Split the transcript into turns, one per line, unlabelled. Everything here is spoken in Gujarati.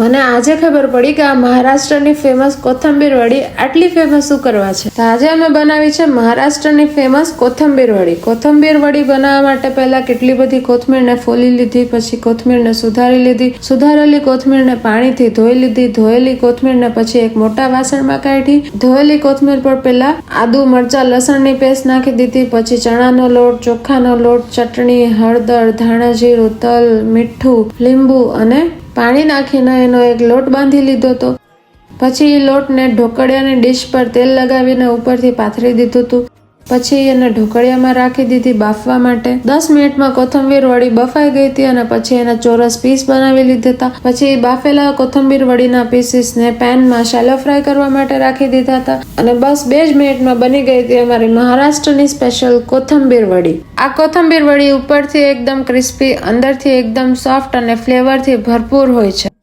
મને આજે ખબર પડી કે આ મહારાષ્ટ્રની ફેમસ કોથંબીર વડી આટલી ફેમસ શું કરવા છે? તો આજે અમે બનાવી છે મહારાષ્ટ્રની ફેમસ કોથંબીર વડી. કોથંબીર વડી બનાવવા માટે પહેલા કેટલી બધી કોથમીરને ફોલી લીધી, પછી કોથમીરને સુધારી લીધી. સુધારેલી કોથમીરને પાણીથી ધોઈ લીધી. ધોયેલી કોથમીરને પછી એક મોટા વાસણમાં કાઢી. ધોયેલી કોથમીર પર પહેલા આદુ, મરચા, લસણની પેસ્ટ નાખી દીધી. પછી ચણાનો લોટ, ચોખાનો લોટ, ચટણી, હળદર, ધાણા જીરું, તલ, મીઠું, લીંબુ અને પાણી નાખીને એનો એક લોટ બાંધી લીધો હતો. પછી એ લોટને ઢોકળિયાની ડીશ પર તેલ લગાવીને ઉપરથી પાથરી દીધું હતું. પછી એને ઢોકળિયામાં રાખી દીધી બાફવા માટે. દસ મિનિટમાં કોથંબીર વડી બફાઈ ગઈ હતી અને પછી એના ચોરસ પીસ બનાવી લીધા હતા પછી બાફેલા કોથંબીર વડીના પીસીસને પેનમાં શેલો ફ્રાય કરવા માટે રાખી દીધા હતા. અને બસ બે જ મિનિટમાં બની ગઈ હતી અમારી મહારાષ્ટ્રની સ્પેશિયલ કોથંબીર વડી. આ કોથંબીર વડી ઉપરથી એકદમ ક્રિસ્પી અંદરથી એકદમ સોફ્ટ અને ફ્લેવરથી ભરપૂર હોય છે.